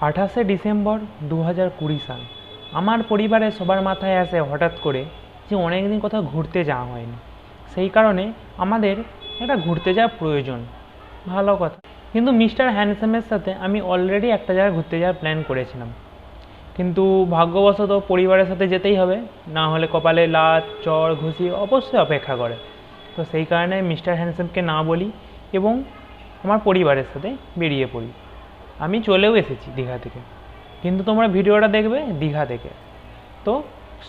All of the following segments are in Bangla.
আঠাশে ডিসেম্বর দু হাজার কুড়ি সাল। আমার পরিবারের সবার মাথায় আসে হঠাৎ করে যে অনেক দিন কোথাও ঘুরতে যাওয়া হয়নি। সেই কারণে আমাদের একটা ঘুরতে যাওয়া প্রয়োজন। ভালো কথা। কিন্তু মিস্টার হ্যান্ডসামের সাথে আমি অলরেডি একটা জায়গায় ঘুরতে যাওয়ার প্ল্যান করেছিলাম। কিন্তু ভাগ্যবশত পরিবারের সাথে যেতেই হবে, না হলে কপালে লাত চর ঘুষি অবশ্যই অপেক্ষা করে। তো সেই কারণে মিস্টার হ্যান্ডসামকে না বলি এবং আমার পরিবারের সাথে বেরিয়ে পড়ি। আমি চলেও এসেছি দীঘা থেকে। কিন্তু তোমরা ভিডিওটা দেখবে দীঘা থেকে। তো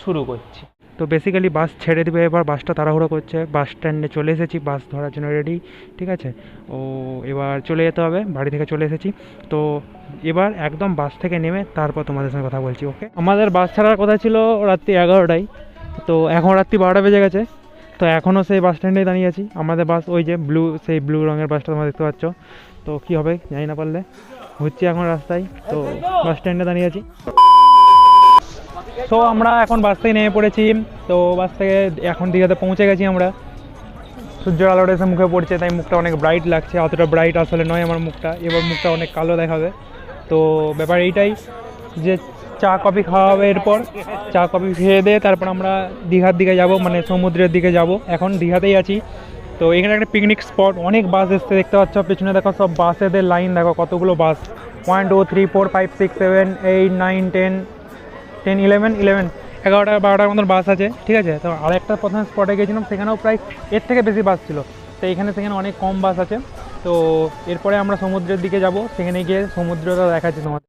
শুরু করছি। তো বেসিক্যালি বাস ছেড়ে দেবে এবার বাসটা তাড়াহুড়ো করছে। বাস স্ট্যান্ডে চলে এসেছি বাস ধরার জন্য রেডি ঠিক আছে? ও, এবার চলে যেতে হবে, বাড়ি থেকে চলে এসেছি। তো এবার একদম বাস থেকে নেমে তারপর তোমাদের সঙ্গে কথা বলছি ওকে আমাদের বাস ছাড়ার কথা ছিল রাত্রি এগারোটায়। তো এখন রাত্রি বারোটা বেজে গেছে। তো এখনও সেই বাস স্ট্যান্ডেই দাঁড়িয়ে আছি। আমাদের বাস ওই যে ব্লু সেই ব্লু রঙের বাসটা তোমরা দেখতে পাচ্ছ। তো কী হবে, জানি না পারলে। ঘুরছি এখন রাস্তায়, তো বাস স্ট্যান্ডে দাঁড়িয়ে আছি। সো আমরা এখন বাস থেকে নেমে পড়েছি, তো বাস থেকে এখন দীঘাতে পৌঁছে গেছি আমরা। সূর্যের আলোটা এসে মুখে পড়ছে, তাই মুখটা অনেক ব্রাইট লাগছে। অতটা ব্রাইট আসলে নয় আমার মুখটা, এবার মুখটা অনেক কালো দেখাবে। তো ব্যাপার এইটাই যে চা, কফি খাওয়া হবে এরপর। চা, কফি খেয়ে দিয়ে তারপর আমরা দীঘার দিকে যাব মানে সমুদ্রের দিকে যাব। এখন দীঘাতেই আছি। তো এখানে একটা পিকনিক স্পট অনেক বাস এসছে, দেখতে পাচ্ছ পেছনে দেখো সব বাসেদের লাইন দেখো কতগুলো bus one two three four five six seven eight nine ten ten eleven eleven এগারোটা, বারোটার মতন বাস আছে, ঠিক আছে? তো আরেকটা প্রথম স্পটে গিয়েছিলাম, সেখানেও প্রায় এর থেকে বেশি বাস ছিল। তো এখানে সেখানে অনেক কম বাস আছে। তো এরপরে আমরা সমুদ্রের দিকে যাব, সেখানে গিয়ে সমুদ্রটা দেখাচ্ছি তোমাদের।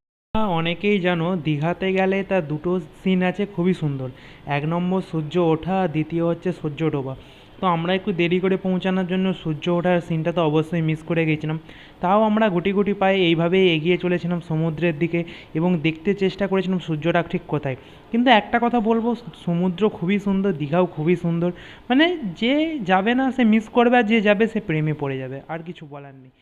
অনেকেই জানো, দীঘাতে গেলে তার দুটো সিন আছে, খুবই সুন্দর। এক নম্বর সূর্য ওঠা, দ্বিতীয় হচ্ছে সূর্য ডোবা। তো আমরা একটু দেরি করে পৌঁছানোর জন্য সূর্য ওঠার সিনটা তো অবশ্যই মিস করে গেছিলাম। তাও আমরা গুটি গুটি পায়ে এইভাবেই এগিয়ে চলেছিলাম সমুদ্রের দিকে এবং দেখতে চেষ্টা করেছিলাম সূর্যটা ঠিক কোথায়। কিন্তু একটা কথা বলব, সমুদ্র খুবই সুন্দর, দীঘাও খুবই সুন্দর। মানে যে যাবে না, সে মিস করবে, আর যে যাবে, সে প্রেমে পড়ে যাবে, আর কিছু বলার নেই।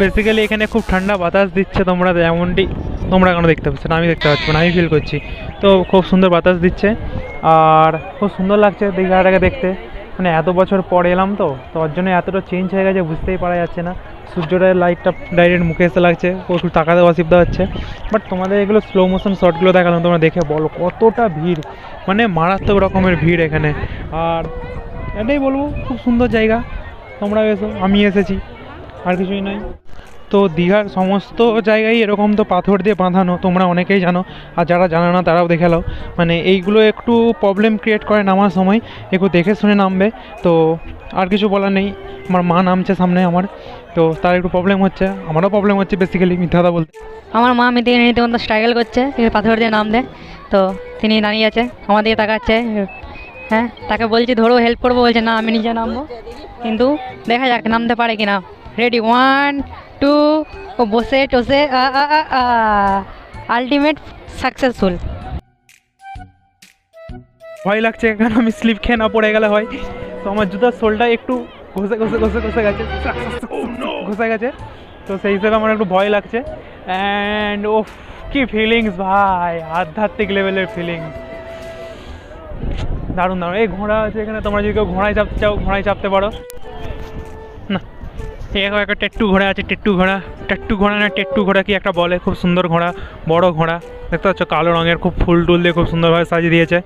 বেসিক্যালি এখানে খুব ঠান্ডা বাতাস দিচ্ছে তোমরা যেমনটি তোমরা এখনও দেখতে পাচ্ছ না? আমি দেখতে পাচ্ছি না, আমি ফিল করছি। তো খুব সুন্দর বাতাস দিচ্ছে। আর খুব সুন্দর লাগছে দীঘাটাকে দেখতে। মানে এত বছর পর এলাম তো তো ওর জন্য এতটা চেঞ্জ হয়ে গেছে, বুঝতেই পারা যাচ্ছে না। সূর্যটার লাইটটা ডাইরেক্ট মুখে এসে লাগছে একটু তাকাতে অসুবিধা হচ্ছে। বাট তোমাদের এগুলো স্লো মোশন শটগুলো দেখালাম, তোমরা দেখে বলো, কতটা ভিড়। মানে মারাত্মক রকমের ভিড় এখানে। আর এটাই বলব, খুব সুন্দর জায়গা। তোমরা এসো, আমি এসেছি। আর কিছুই নয়। তো দীঘার সমস্ত জায়গায় এরকম তো পাথর দিয়ে বাঁধানো, তোমরা অনেকেই জানো, আর যারা জানো না তারাও দেখে নাও। মানে এইগুলো একটু প্রবলেম ক্রিয়েট করে নামার সময়, একটু দেখে শুনে নামবে। তো আর কিছু বলার নেই, আমার মা নামছে সামনে আমার। তো তার একটু প্রবলেম হচ্ছে, আমারও প্রবলেম হচ্ছে বেসিক্যালি মিথ্যা কথা বলতে। আমার মা মিটিয়ে রীতিমতো স্ট্রাগল করছে পাথর দিয়ে নাম দেয়। তো তিনি দাঁড়িয়ে আছে, আমার দিকে তাকাচ্ছে হ্যাঁ তাকে বলছি, ধরো হেল্প করব। বলছে, না, আমি নিজে নামবো। কিন্তু দেখা যাক, নামতে পারে কি না রেডি ওয়ান টু ও বসে টসে আলটিমেট সাকসেসফুল ভয় লাগছে কারণ আমি স্লিপ খেয়ে না পড়ে গেলে হয়। তো আমার জুতার সোলটা একটু ঘষে ঘষে ঘষে ঘষে গেছে। ঘষে গেছে। তো সেই হিসেবে আমার একটু ভয় লাগছে। অ্যান্ড ও কি ফিলিংস ভাই! আধ্যাত্মিক লেভেলের ফিলিংস দারুণ দারুণ। এই ঘোড়া আছে এখানে। তোমরা যদি কেউ ঘোড়ায় চাপতে চাও ঘোড়ায় চাপতে পারো। এরকম একটা টেট্টু ঘোড়া আছে, টেট্টু ঘোড়া। টেট্টু ঘোড়া না, টেট্টু ঘোড়া কি একটা বলে? খুব সুন্দর ঘোড়া, বড় ঘোড়া। দেখতে পাচ্ছ, কালো রঙের খুব ফুল টুল দিয়ে খুব সুন্দরভাবে সাজিয়ে দিয়েছে।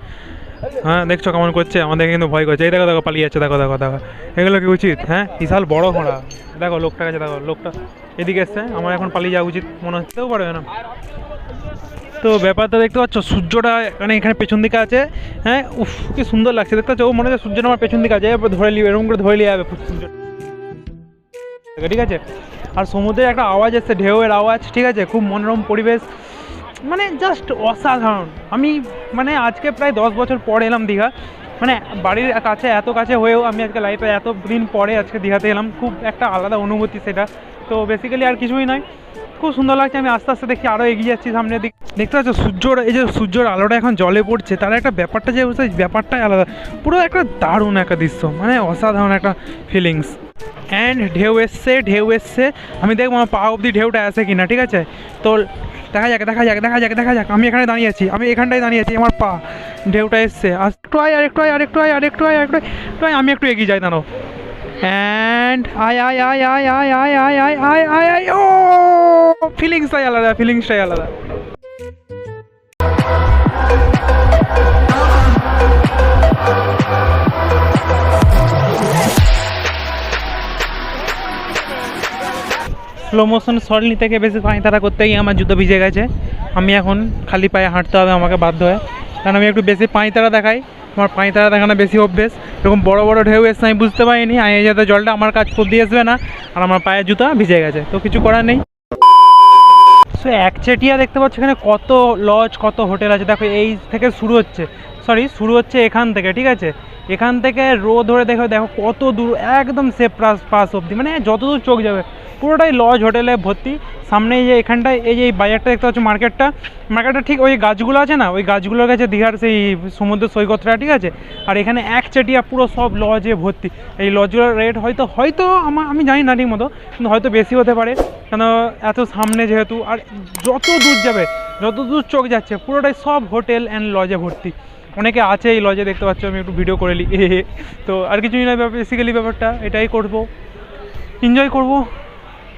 হ্যাঁ দেখছ কেমন করছে? আমাদের কিন্তু ভয় করছে। এই দেখো দেখো, পালিয়ে যাচ্ছে। দেখো দেখো দেখো। এগুলো কি উচিত? হ্যাঁ বিশাল বড় ঘোড়া। দেখো লোকটা কাছে দেখো, লোকটা এদিকে এসছে। আমার এখন পালিয়ে যাওয়া উচিত, মনে হতেও পারবে না। তো ব্যাপারটা দেখতে পাচ্ছ, সূর্যটা মানে এখানে পেছন দিকে আছে। হ্যাঁ উফ, কি সুন্দর লাগছে। দেখতে পাচ্ছ, ও মনে হচ্ছে সূর্যটা আমার পেছন দিকে আছে। ধরে নিবে, এরকম করে ধরে নিয়ে যাবে সূর্য ঠিক আছে? আর সমুদ্রের একটা আওয়াজ এসছে, ঢেউয়ের আওয়াজ, ঠিক আছে? খুব মনোরম পরিবেশ। মানে জাস্ট অসাধারণ। আমি মানে আজকে প্রায় দশ বছর পরে এলাম দীঘা। মানে বাড়ির কাছে, এত কাছে হয়েও আমি আজকে লাইফে এত দিন পরে আজকে দীঘাতে এলাম। খুব একটা আলাদা অনুভূতি সেটা। তো বেসিক্যালি আর কিছুই নয়। খুব সুন্দর লাগছে। আমি আস্তে আস্তে দেখি আরও এগিয়ে যাচ্ছি সামনের দিক। দেখতে পাচ্ছ, সূর্যর, এই যে সূর্যর আলোটা এখন জলে পড়ছে তার একটা ব্যাপারটা যে ব্যাপারটাই আলাদা। পুরো একটা দারুণ একটা দৃশ্য। মানে অসাধারণ একটা ফিলিংস অ্যান্ড ঢেউ এসছে ঢেউ এসছে আমি দেখব আমার পা অবধি ঢেউটা আসে কিনা ঠিক আছে তো দেখা যাক দেখা যাক দেখা যাক দেখা যাক আমি এখানে দাঁড়িয়ে আছি আমি এখানটায় দাঁড়িয়ে আছি আমার পা ঢেউটা এসছে আর একটু আয় আর একটু আয় আর একটু আয় আর একটু আয় আর একটু আয়, আমি একটু এগিয়ে যাই দাঁড়ো অ্যান্ড আয় আয় আয় আয় আয় আয় আয় আয় আয় আয় আয় ও ফিলিংসটাই আলাদা ফিলিংসটাই আলাদা স্লো মোশন শর্ট নিতে গিয়ে বেশি পানি তারা করতে গিয়ে আমার জুতো ভিজে গেছে। আমি এখন খালি পায়ে হাঁটতে হবে, আমাকে বাধ্য হয়ে। কারণ আমি একটু বেশি পানি তারা দেখাই। আমার পানি তারা দেখানো বেশি অভ্যেস। এরকম বড় বড় ঢেউ এসছে, আমি বুঝতে পারিনি। আমি যাতে জলটা আমার কাজ দিয়ে আসবে না, আর আমার পায়ের জুতো ভিজে গেছে। তো কিছু করার নেই। সো একচেটিয়া দেখতে পাচ্ছ এখানে কত লজ কত হোটেল আছে। দেখো, এই থেকে শুরু হচ্ছে। সরি শুরু হচ্ছে এখান থেকে, ঠিক আছে? এখান থেকে রো ধরে দেখো দেখো কত দূর, একদম সেফ পাস পাস অবধি। মানে যত দূর চোখ যাবে, পুরোটাই লজ হোটেলে ভর্তি। সামনে যে এখানটায়, এই যে এই বাজারটা দেখতে পাচ্ছ মার্কেটটা মার্কেটটা ঠিক ওই গাছগুলো আছে না, ওই গাছগুলোর কাছে দীঘার সেই সমুদ্র সৈকতটা, ঠিক আছে? আর এখানে একচেটিয়া পুরো সব লজে ভর্তি। এই লজগুলোর রেট হয়তো হয়তো আমার আমি জানি না ঠিক মতো, কিন্তু হয়তো বেশি হতে পারে। কেন এত সামনে যেহেতু, আর যত দূর যাবে, যত দূর চোখ যাচ্ছে, পুরোটাই সব হোটেল অ্যান্ড লজে ভর্তি। অনেকে আছে এই লজে, দেখতে পাচ্ছ, আমি একটু ভিডিও করে নিই। তো আর কিছুই নয় বেসিক্যালি ব্যাপারটা, এটাই করব। এনজয় করব।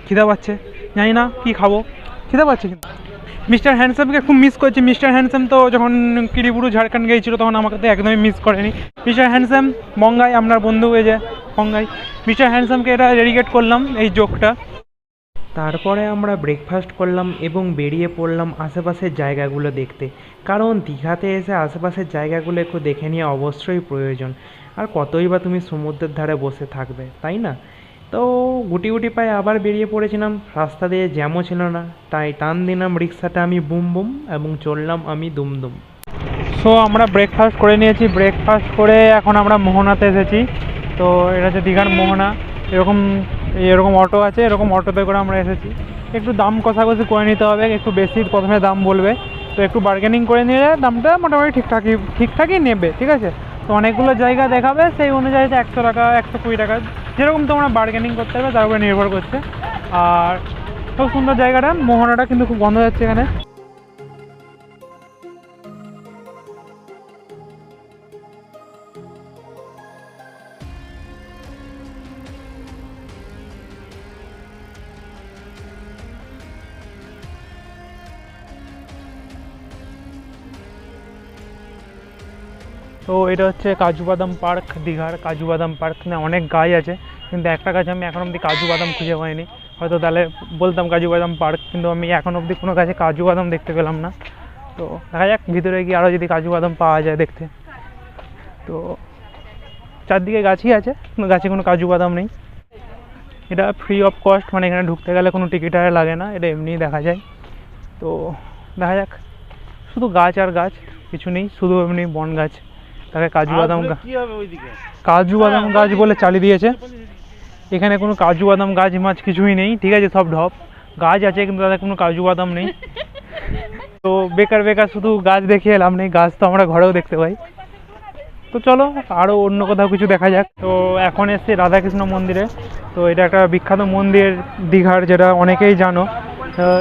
খিদা পাচ্ছে। জানি না কি খাব। খিদা পাচ্ছে কিন্তু। মিস্টার হ্যান্ডসামকে খুব মিস করছি। মিস্টার হ্যান্ডসাম তো যখন কিরিপুরু ঝাড়খণ্ড গিয়েছিল, তখন আমাকে তো একদমই মিস করেনি। মিস্টার হ্যান্ডসাম বঙ্গাই আপনার বন্ধু হয়ে যায় বঙ্গাই মিস্টার হ্যান্ডসামকে এটা ডেডিকেট করলাম, এই জোকটা তারপরে আমরা ব্রেকফাস্ট করলাম এবং বেরিয়ে পড়লাম আশেপাশের জায়গাগুলো দেখতে। কারণ দীঘাতে এসে আশেপাশের জায়গাগুলো একটু দেখে নেওয়া অবশ্যই প্রয়োজন। আর কতই বা তুমি সমুদ্রের ধারে বসে থাকবে, তাই না? তো গুটি গুটি পায়ে আবার বেরিয়ে পড়েছিলাম, রাস্তা দিয়ে জ্যামও ছিল না। তাই টান দিলাম রিক্সাটা আমি বুম বুম এবং চললাম আমি দুম দুম। সো আমরা ব্রেকফাস্ট করে নিয়েছি। ব্রেকফাস্ট করে এখন আমরা মোহনাতে এসেছি। তো এটা হচ্ছে দীঘার মোহনা। এরকম এরকম অটো আছে, এরকম অটোতে করে আমরা এসেছি। একটু দাম কষাকষি করে নিতে হবে, একটু বেশি প্রথমে দাম বলবে। তো একটু বার্গেনিং করে নিলে দামটা মোটামুটি ঠিকঠাকই ঠিকঠাকই নেবে, ঠিক আছে? তো অনেকগুলো জায়গা দেখাবে, সেই অনুযায়ী একশো টাকা, একশো কুড়ি টাকা, যেরকম তোমরা বার্গেনিং করতে হবে, তার উপরে নির্ভর করছে। আর খুব সুন্দর জায়গাটা, মোহনাটা কিন্তু খুব বন্ধ যাচ্ছে এখানে। তো এটা হচ্ছে কাজু বাদাম পার্ক, দীঘার কাজু বাদাম পার্ক না অনেক গাছ আছে, কিন্তু একটা গাছ আমি এখন অবধি কাজু বাদাম খুঁজে পাইনি। হয়তো তাহলে বলতাম কাজু বাদাম পার্ক, কিন্তু আমি এখন অবধি কোনো গাছে কাজু বাদাম দেখতে পেলাম না। তো দেখা যাক, ভিতরে গিয়ে আরও যদি কাজু বাদাম পাওয়া যায় দেখতে। তো চারদিকে গাছই আছে, কিন্তু গাছে কোনো কাজু বাদাম নেই। এটা ফ্রি অফ কস্ট মানে এখানে ঢুকতে গেলে কোনো টিকিট আর লাগে না, এটা এমনিই দেখা যায়। তো দেখা যাক, শুধু গাছ আর গাছ, কিছু নেই, শুধু এমনি বন গাছ তাকে কাজু বাদাম কাজু বাদাম গাছ বলে চালিয়ে দিয়েছে। এখানে কোনো কাজু বাদাম গাছ মাছ কিছুই নেই ঠিক আছে সব ঢপ। গাছ আছে কিন্তু তাদের কোনো কাজু বাদাম নেই। তো বেকার বেকার শুধু গাছ দেখে এলাম নেই গাছ তো আমরা ঘরেও দেখতে পাই। তো চলো আরও অন্য কোথাও কিছু দেখা যাক। তো এখন এসছি রাধাকৃষ্ণ মন্দিরে। তো এটা একটা বিখ্যাত মন্দির দীঘার যেটা অনেকেই জানো।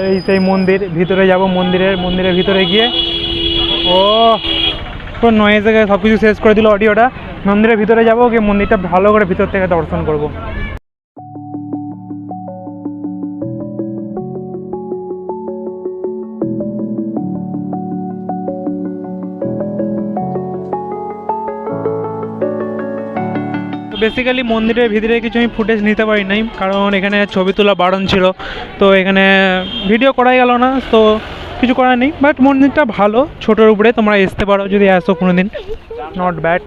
এই সেই মন্দির ভিতরে যাব মন্দিরের মন্দিরের ভিতরে গিয়ে। ও! তো নয়েজে সব কিছু শেষ করে দিল অডিওটা মন্দিরের ভিতরে যাব, গিয়ে মন্দিরটা ভালো করে ভিতর থেকে দর্শন করব। বেসিক্যালি মন্দিরের ভিতরে কিছু আমি ফুটেজ নিতে পারি নাই, কারণ এখানে ছবি তোলা বারণ ছিল। তো এখানে ভিডিও করাই গেল না, তো কিছু করার নেই বাট মন্দিরটা ভালো। ছোটোর উপরে তোমরা আসতে পারো যদি আসো কোনো দিন নট ব্যাড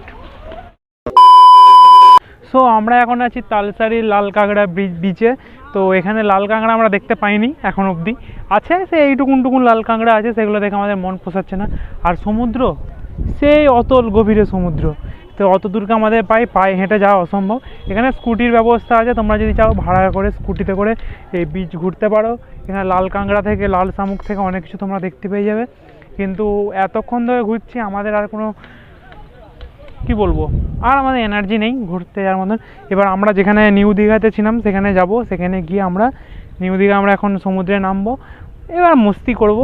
সো আমরা এখন আছি তালসারি লাল কাঁকড়া বিচে তো এখানে লাল কাঁকড়া আমরা দেখতে পাইনি এখন অবধি। আছে সে এইটুকুন টুকুন লাল কাঁকড়া আছে, সেগুলো দেখে আমাদের মন পোষাচ্ছে না। আর সমুদ্র? সেই অতল গভীরে সমুদ্র। তো অত দূরকে আমাদের পায়ে পায়ে হেঁটে যাওয়া অসম্ভব। এখানে স্কুটির ব্যবস্থা আছে, তোমরা যদি চাও ভাড়া করে স্কুটিতে করে এই বিচ ঘুরতে পারো। এখানে লাল কাঁকড়া থেকে, লাল শামুক থেকে অনেক কিছু তোমরা দেখতে পেয়ে যাবে। কিন্তু এতক্ষণ ধরে ঘুরছি, আমাদের আর কোনো কি বলব? আর আমাদের এনার্জি নেই ঘুরতে যাওয়ার মতন। এবার আমরা যেখানে নিউ দীঘাতে ছিলাম, সেখানে যাব। সেখানে গিয়ে আমরা, নিউ দীঘা আমরা এখন সমুদ্রে নামবো। এবার মস্তি করব।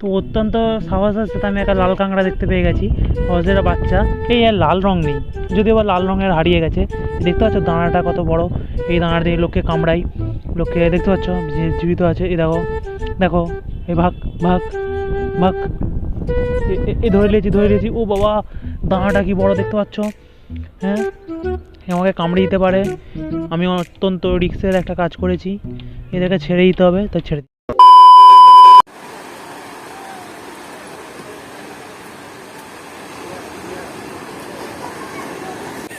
তো অত্যন্ত সাহস সাথে আমি একটা লাল কাঁকড়া দেখতে পেয়ে গেছি। অজেরা বাচ্চা। এই আর লাল রং নেই। যদিও বা লাল রঙের হারিয়ে গেছে। দেখতে পাচ্ছ দানাটা কত বড়। এই দানাটা দিয়ে লোককে কামড়াই। লোককে দেখতে পাচ্ছ যে জীবিত আছে। এই দেখো দেখো, এই ভাগ ভাগ ভাগ। এ- এ- এ ধরে নিয়েছি ধরে নিয়েছি। ও বাবা, দানাটা কি বড় দেখতে পাচ্ছ? হ্যাঁ? এ আমাকে কামড়ে দিতে পারে। আমি অত্যন্ত রিক্সের একটা কাজ করেছি। এদেরকে ছেড়ে দিতে হবে, তো ছেড়ে দিই।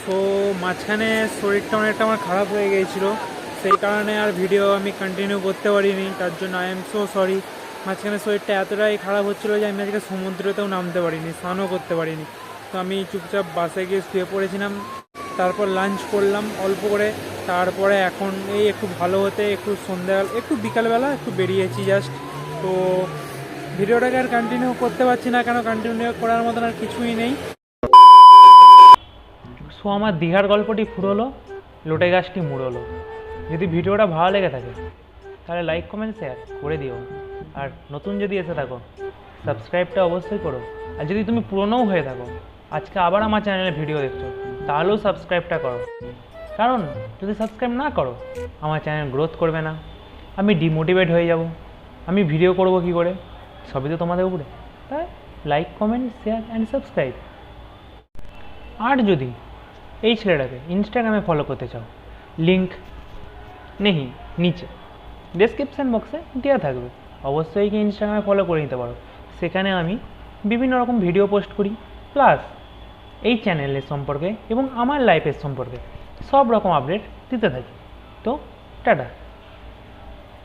তো মাঝখানে শরীরটা অনেকটা আমার খারাপ হয়ে গিয়েছিল। সেই কারণে আর ভিডিও আমি কন্টিনিউ করতে পারিনি, তার জন্য আই এম সো সরি মাঝখানে শরীরটা এতটাই খারাপ হচ্ছিল যে আমি আজকে সমুদ্রতেও নামতে পারিনি, স্নানও করতে পারিনি। তো আমি চুপচাপ বাসে গিয়ে শুয়ে পড়েছিলাম, তারপর লাঞ্চ করলাম অল্প করে। তারপরে এখন এই একটু ভালো হতে, একটু সন্ধ্যাবেলা একটু বিকালবেলা একটু বেরিয়েছি জাস্ট তো ভিডিওটাকে আর কন্টিনিউ করতে পারছি না কেন কন্টিনিউ করার মতন আর কিছুই নেই। সো আমার দীঘার গল্পটি ফুরোলো লোটে গাছটি মুড়োলো। যদি ভিডিওটা ভালো লেগে থাকে, তাহলে লাইক কমেন্ট শেয়ার করে দিও। আর নতুন যদি এসে থাকো সাবস্ক্রাইবটা অবশ্যই করো। আর যদি তুমি পুরনোও হয়ে থাকো, আজকে আবার আমার চ্যানেলে ভিডিও দেখছ, তাহলেও সাবস্ক্রাইবটা করো। কারণ যদি সাবস্ক্রাইব না করো, আমার চ্যানেল গ্রোথ করবে না। আমি ডিমোটিভেট হয়ে যাব। আমি ভিডিও করব কি করে? সবই তো তোমাদের উপরে। তাই like comment share and subscribe আর যদি এই ছেলেটাকে ইনস্টাগ্রামে ফলো করতে চাও। লিঙ্ক নেই, নিচে। ডেসক্রিপশান বক্সে দেওয়া থাকবে। অবশ্যই কি ইনস্টাগ্রামে ফলো করে নিতে পারো। সেখানে আমি বিভিন্ন রকম ভিডিও পোস্ট করি প্লাস এই চ্যানেলের সম্পর্কে এবং আমার লাইফের সম্পর্কে সব রকম আপডেট দিতে থাকি। তো, টাটা।